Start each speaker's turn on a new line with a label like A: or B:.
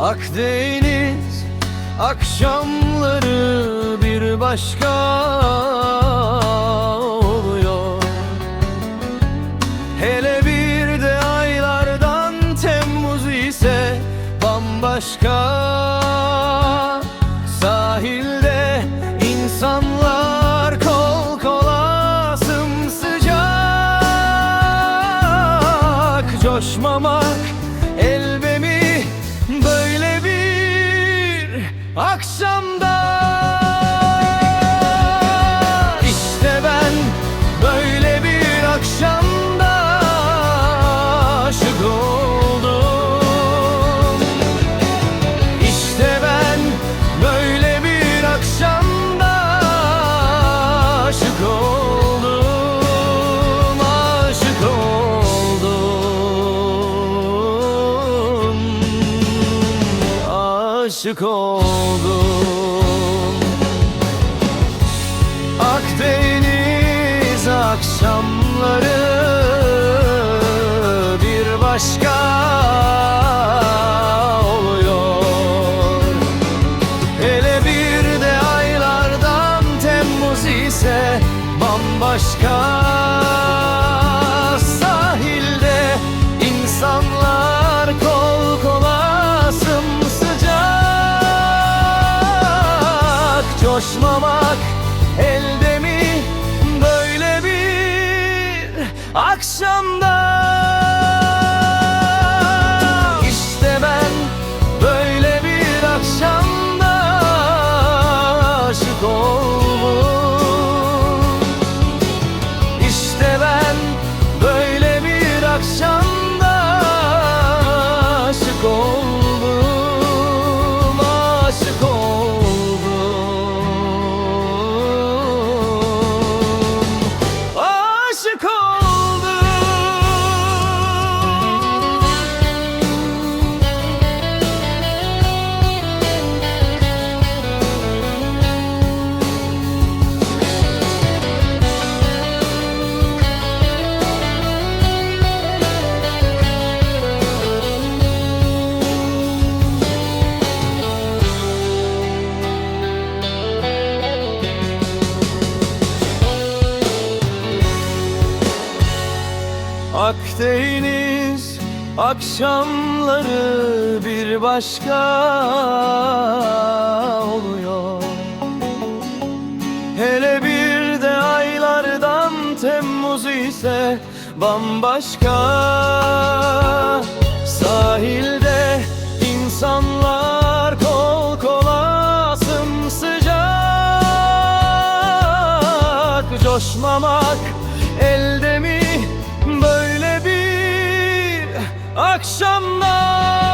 A: Akdeniz akşamları bir başka oluyor. Hele bir de aylardan Temmuz ise bambaşka Sahilde akşamda Aşık oldum. Akdeniz akşamları bir başka oluyor. Hele bir de aylardan Temmuz ise bambaşka Coşmamak elde mi? Böyle bir akşamda. İşte ben böyle bir akşamda aşık oldum Akdeniz akşamları bir başka oluyor. Hele bir de aylardan Temmuz ise bambaşka. Sahilde insanlar akşamlar.